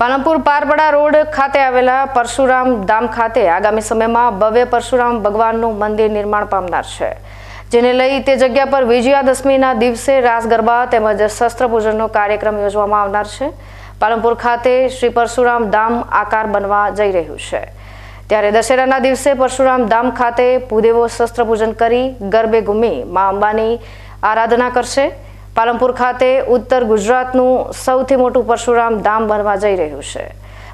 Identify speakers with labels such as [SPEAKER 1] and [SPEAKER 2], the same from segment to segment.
[SPEAKER 1] Palanpur Parpada road ખાતે આવેલા પરશુરામ ધામ ખાતે આગામી સમયમાં ભવ્ય પરશુરામ ભગવાનનું મંદિર નિર્માણ પામનાર છે. જેને લઈ તે જગ્યા પર વિજયાદશમીના દિવસે રાસ ગરબા તેમજ શસ્ત્ર પૂજનનો કાર્યક્રમ યોજવામાં આવનાર છે. પાલનપુર ખાતે શ્રી પરશુરામ ધામ આકાર બનવા જઈ રહ્યું છે. ત્યારે દશેરાના દિવસે પરશુરામ ધામ ખાતે ભૂદેવો શસ્ત્ર પૂજન કરી ગરબે ઘૂમી મા અંબાની આરાધના કરશે. પાલનપુર ખાતે ઉત્તર ગુજરાતનું સૌથી મોટું પરશુરામ ધામ બનવા જઈ રહ્યું છે.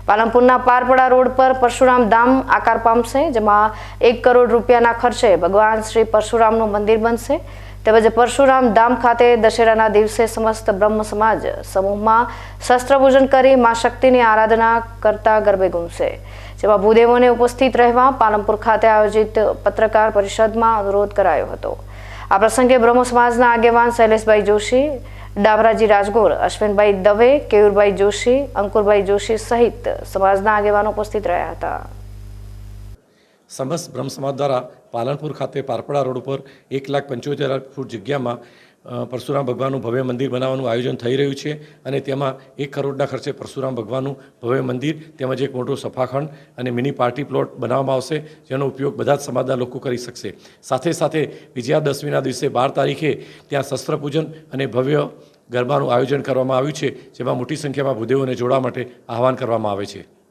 [SPEAKER 1] પાલનપુરના પારપડા રોડ પર પરશુરામ ધામ આકાર પામશે, જેમાં એક કરોડ રૂપિયાના ખર્ચે ભગવાન શ્રી પરશુરામનું મંદિર બનશે. તેમજ પરશુરામ ધામ ખાતે દશેરાના દિવસે સમસ્ત બ્રહ્મ સમાજ સમૂહમાં શસ્ત્રપૂજન કરી મા શક્તિની આરાધના કરતા ગરબે ગુમશે જેમાં ભૂદેવોને ઉપસ્થિત રહેવા પાલનપુર ખાતે આયોજિત પત્રકાર પરિષદમાં અનુરોધ કરાયો હતો. આ પ્રસંગે બ્રહ્મ સમાજના આગેવાન શૈલેષભાઈ જોશી, ડાબરાજી રાજગોર, અશ્વિનભાઈ દવે, કેયુરભાઈ જોશી, અંકુરભાઈ જોશી સહિત સમાજના આગેવાનો ઉપસ્થિત રહ્યા હતા.
[SPEAKER 2] સમસ્ત બ્રહ્મ સમાજ દ્વારા પાલનપુર ખાતે પારપડા રોડ ઉપર એક લાખ પંચોતેર ફૂટ જગ્યામાં પરશુરામ ભગવાનનું ભવ્ય મંદિર બનાવવાનું આયોજન થઈ રહ્યું છે અને તેમાં એક કરોડના ખર્ચે પરશુરામ ભગવાનનું ભવ્ય મંદિર, તેમજ એક મોટો સફાખંડ અને મિની પાર્ટી પ્લોટ બનાવવામાં આવશે, જેનો ઉપયોગ બધા જ સમાજના લોકો કરી શકશે. સાથે સાથે વિજયાદશમીના દિવસે બાર તારીખે ત્યાં શસ્ત્રપૂજન અને ભવ્ય ગરબાનું આયોજન કરવામાં આવ્યું છે, જેમાં મોટી સંખ્યામાં ભૂદેવોને જોડવા માટે આહવાન કરવામાં આવે છે.